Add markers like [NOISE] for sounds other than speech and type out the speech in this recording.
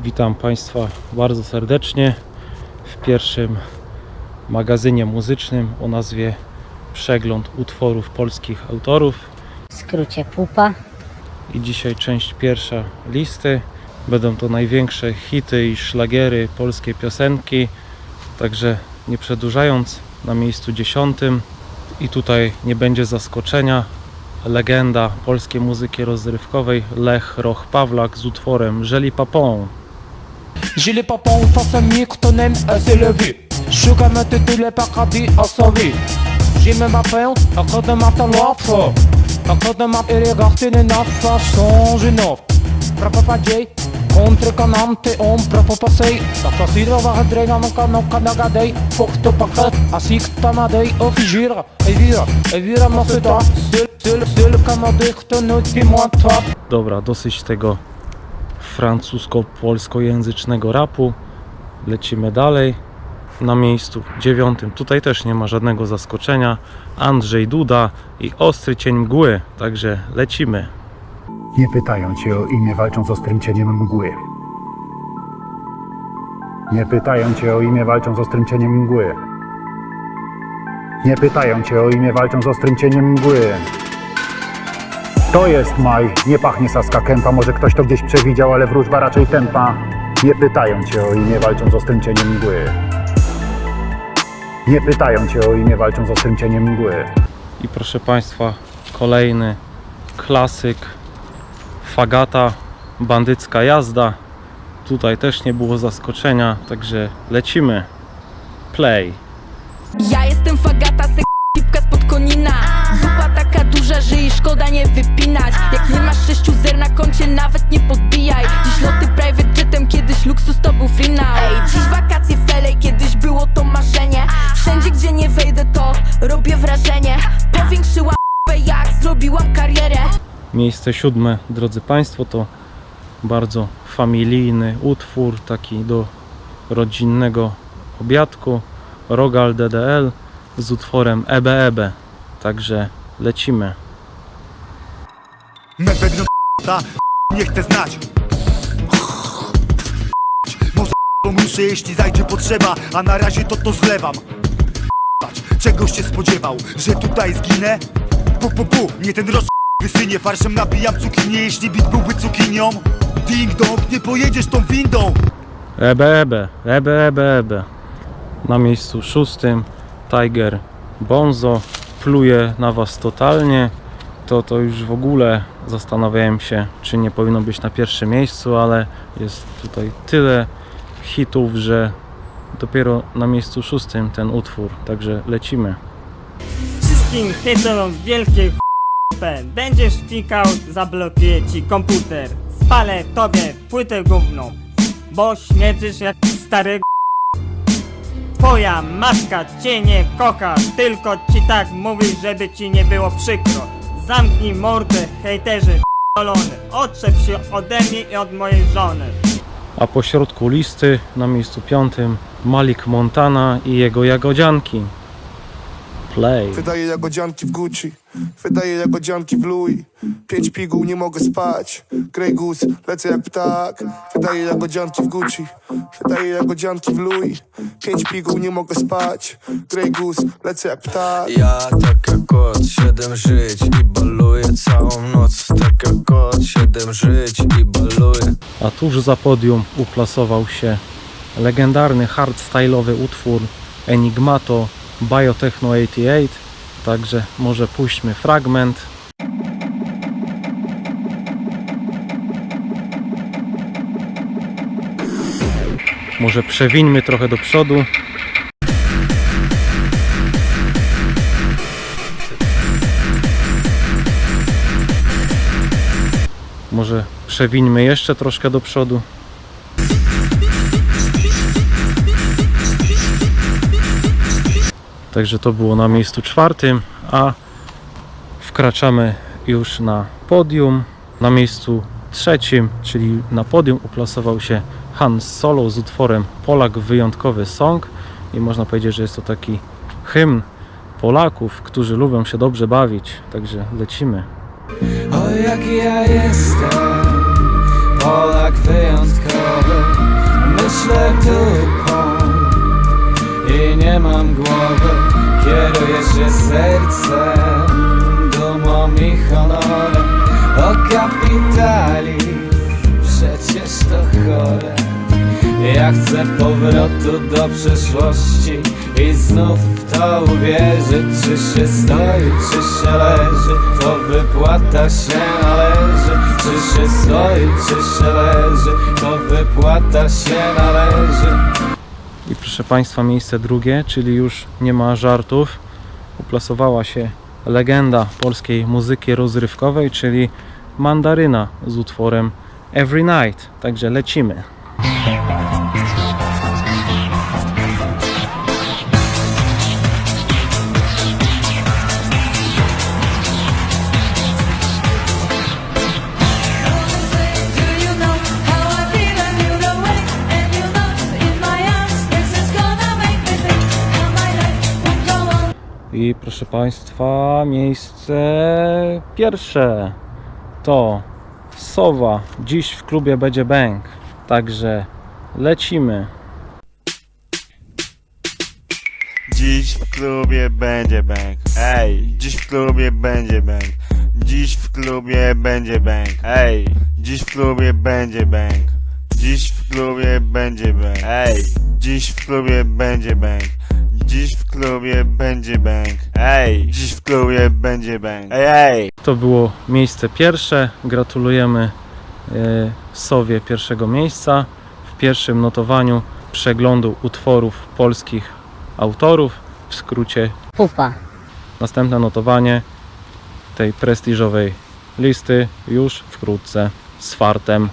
Witam Państwa bardzo serdecznie w pierwszym magazynie muzycznym o nazwie Przegląd utworów polskich autorów. W skrócie pupa. I dzisiaj część pierwsza listy. Będą to największe hity i szlagiery polskie piosenki. Także nie przedłużając, na miejscu dziesiątym i tutaj nie będzie zaskoczenia. Legenda polskiej muzyki rozrywkowej Lech Roch Pawlak z utworem Żeli Papon. J'ai les papas en face à mi qu'on aime à s'élever Je suis comme un titulaire par cabi à sa vie J'ai même ma top Dobra, dosyć tego francusko-polskojęzycznego rapu. Lecimy dalej. Na miejscu dziewiątym, tutaj też nie ma żadnego zaskoczenia. Andrzej Duda i Ostry Cień Mgły. Także lecimy. Nie pytają cię o imię, walczą z ostrym cieniem mgły. Nie pytają cię o imię, walczą z ostrym cieniem mgły. Nie pytają cię o imię, walczą z ostrym cieniem mgły. To jest maj, nie pachnie saska kępa, może ktoś to gdzieś przewidział, ale wróżba raczej tępa. Nie pytają cię o imię, walczą z ostrym cieniem mgły. Nie pytają cię o imię, walczą z ostrym cieniem mgły. I proszę Państwa, kolejny klasyk. Fagata, bandycka jazda. Tutaj też nie było zaskoczenia, także lecimy. Play. Ja jestem fagata, sekipka spod konina. Dupa taka duża, że jej szkoda nie wypinać. Jak nie masz sześciu zer na koncie, nawet nie podbijaj. Dziś loty private jetem, kiedyś luksus to był finał. Ej, dziś wakacje w LA, kiedyś było to marzenie. Wszędzie gdzie nie wejdę to robię wrażenie. Powiększyłam p***ę, [LAUGHS] jak zrobiłam karierę Miejsce siódme, drodzy Państwo, to bardzo familijny utwór, taki do rodzinnego obiadku. Rogal DDL z utworem Ebe Ebe. Także lecimy. Mefek no nie chcę znać Może muszę jeśli zajdzie potrzeba A na razie to to zlewam Czegoś się spodziewał, że tutaj zginę? Pu pu pu, nie ten roz... Wysynie farszem nabijam cukinię Jeśli bit byłby cukinią Ding dong, nie pojedziesz tą windą Ebe Ebe, Ebe Ebe Ebe. Na miejscu szóstym Tiger Bonzo pluje na Was totalnie. To, to już w ogóle zastanawiałem się, czy nie powinno być na pierwszym miejscu, ale jest tutaj tyle hitów, że dopiero na miejscu szóstym ten utwór. Także lecimy. Wszystkim hejterom wielkie Będziesz wtikał, zablokuję ci komputer. Spalę tobie płytę gówną Bo śmierdzisz jak stary Twoja matka cię nie kocha Tylko ci tak mówi, żeby ci nie było przykro. Zamknij mordę, hejterzy dolony. Odczep się ode mnie i od mojej żony. A po środku listy na miejscu piątym Malik Montana i jego jagodzianki. Play. Wydaje jagodzianki w Gucci, wydaje jagodzianki w Louis. Pięć piguł, nie mogę spać. Grey Goose, lecę jak ptak. Wydaje jagodzianki w Gucci, wydaje jagodzianki w Louis. Pięć piguł, nie mogę spać. Grey Goose, lecę jak ptak. Ja tak jak kot, siedem żyć i baluję całą noc. Tak jak kot, siedem żyć i baluję. A tuż za podium uplasował się legendarny hardstyle'owy utwór Enigmato Biotechno 88. Także może puśćmy fragment. Może przewińmy trochę do przodu. Może przewińmy jeszcze troszkę do przodu. Także to było na miejscu czwartym, a wkraczamy już na podium. Na miejscu trzecim, czyli na podium uplasował się Hans Solo z utworem Polak wyjątkowy song i można powiedzieć, że jest to taki hymn Polaków, którzy lubią się dobrze bawić. Także lecimy. O jaki ja jestem Polak wyjątkowy Myślę tupą I nie mam głowy Się sercem Dumą i honorem O kapitali Przecież to chore. Ja chcę powrotu do przeszłości I znów w to uwierzyć Czy się stoi, czy się leży To wypłata się należy. Czy się stoi, czy się leży To wypłata się należy. I proszę Państwa, miejsce drugie, czyli już nie ma żartów. Uplasowała się legenda polskiej muzyki rozrywkowej, czyli Mandaryna z utworem Every Night. Także lecimy. I proszę Państwa, miejsce pierwsze to Sowa. Dziś w klubie będzie bank. Także lecimy. Dziś w klubie będzie bank. Ej, dziś w klubie będzie bank. Dziś w klubie będzie bank. Ej, dziś w klubie będzie bank. Dziś w klubie będzie bank. Ej, dziś w klubie będzie bank. Dziś w klubie będzie bank. Ej, dziś w klubie będzie bank. Ej, ej. To było miejsce pierwsze. Gratulujemy e, Sowie pierwszego miejsca w pierwszym notowaniu przeglądu utworów polskich autorów. W skrócie Pupa. następne notowanie tej prestiżowej listy już wkrótce z fartem.